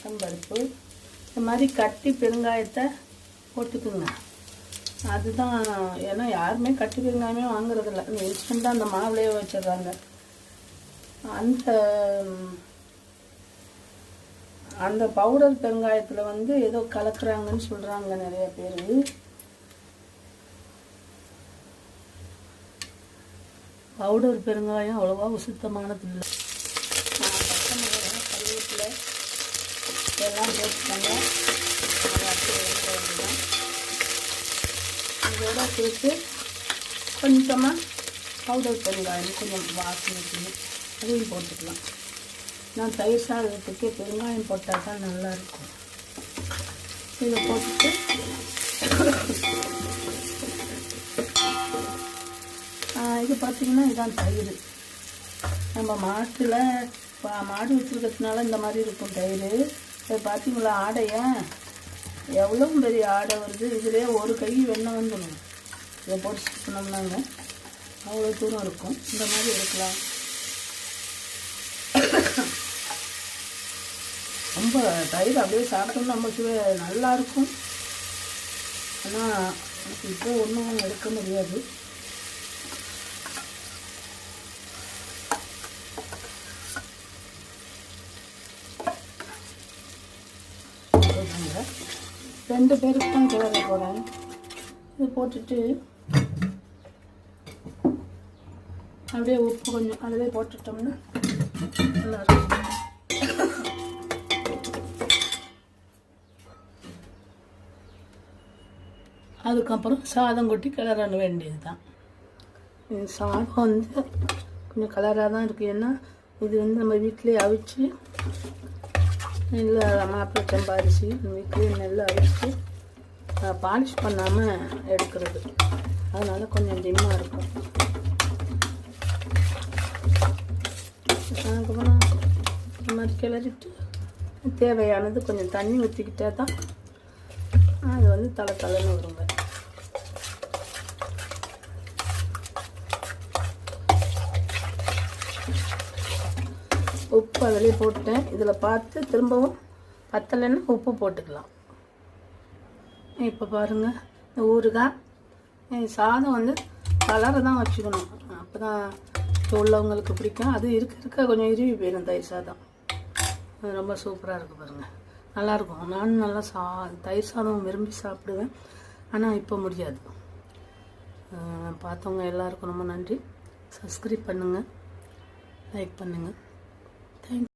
உளுத்தம்பருப்பு இந்த மாதிரி கட்டி பெருங்காயத்தை போட்டுக்குங்க. அதுதான் ஏன்னா யாருமே கட்டி பெருங்காயமே வாங்குறதில்ல. இந்த இன்ஸ்டண்ட்டாக அந்த மாவுலேயே வச்சிடுறாங்க. அந்த அந்த பவுடர் பெருங்காயத்தில் வந்து ஏதோ கலக்குறாங்கன்னு சொல்கிறாங்க நிறைய பேர். பவுடர் பெருங்காயம் அவ்வளோவா சுத்தமானது இல்லை கருவேப்பிலை. இதெல்லாம் பேஸ்ட் அதை இதோட சேர்த்து கொஞ்சமாக பவுடர் பெருங்காயம் கொஞ்சம் வாசனைக்கு அதையும் போட்டுக்கலாம். நான் தயிர் சாதத்துக்கு பெருங்காயம் போட்டால் தான் நல்லாயிருக்கும். இதை போட்டுட்டு இது பார்த்திங்கன்னா இதான் தயிர். நம்ம மாட்டில் பா- மாடு வச்சுருக்கிறதுனால இந்த மாதிரி இருக்கும் தயிர். சரி பார்த்தீங்களா ஆடையை? எவ்வளோ பெரிய ஆடை வருது? இதுலேயே ஒரு கை வெண்ணெய் வந்துடும். இதை போட்டு சுற்றினோம்னாங்க அவ்வளோ தூரம் இருக்கும். இந்த மாதிரி எடுக்கலாம் ரொம்ப தயிர் அப்படியே சாப்பிட்டோம்னா நம்ம சுவை நல்லாயிருக்கும் ஆனால் இப்போ ஒன்றும் எடுக்க முடியாது. போடுறாங்க. ரெண்டு பேருக்கு தான் கிளற போடுறேன் இது போட்டுட்டு அப்படியே உப்பு கொஞ்சம் அதிலே போட்டுட்டோம்னா நல்லாயிருக்கும் அதுக்கப்புறம் சாதம் கொட்டி கிளற வேண்டியது தான் சாதம் வந்து கொஞ்சம் கலராக தான் இருக்குது ஏன்னா இது வந்து நம்ம வீட்டிலேயே அவிச்சு நெல் மாப்பிள்ளை சம்பா அரிசி வீட்லேயே நெல் அரிசி பாலிஷ் பண்ணாமல் எடுக்கிறது. அதனால் கொஞ்சம் டிம்மாக இருக்கும். அதுக்கப்புறம் இந்த மாதிரி கிளறிட்டு தேவையானது கொஞ்சம் தண்ணி ஊற்றிக்கிட்டே தான் அது வந்து தலை தலைன்னு வருங்க. உப்பு அதிலே போட்டேன் இதில் பார்த்து திரும்பவும் பத்தலைன்னா உப்பு போட்டுக்கலாம். இப்போ பாருங்கள் இந்த ஊறுகாய் சாதம் வந்து கலரை தான் வச்சுக்கணும். அப்போ தான் இப்போ உள்ளவங்களுக்கு பிடிக்கும். அது இருக்க இருக்க கொஞ்சம் இறுவி போயிடும் தயிர் சாதம். அது ரொம்ப சூப்பராக இருக்குது பாருங்கள் நல்லாயிருக்கும் நானும் நல்லா சா தயிர் சாதம் விரும்பி சாப்பிடுவேன். ஆனால் இப்போ முடியாது. பார்த்தவங்க எல்லாருக்கும் ரொம்ப நன்றி. சப்ஸ்கிரைப் பண்ணுங்கள் லைக் பண்ணுங்கள் Thank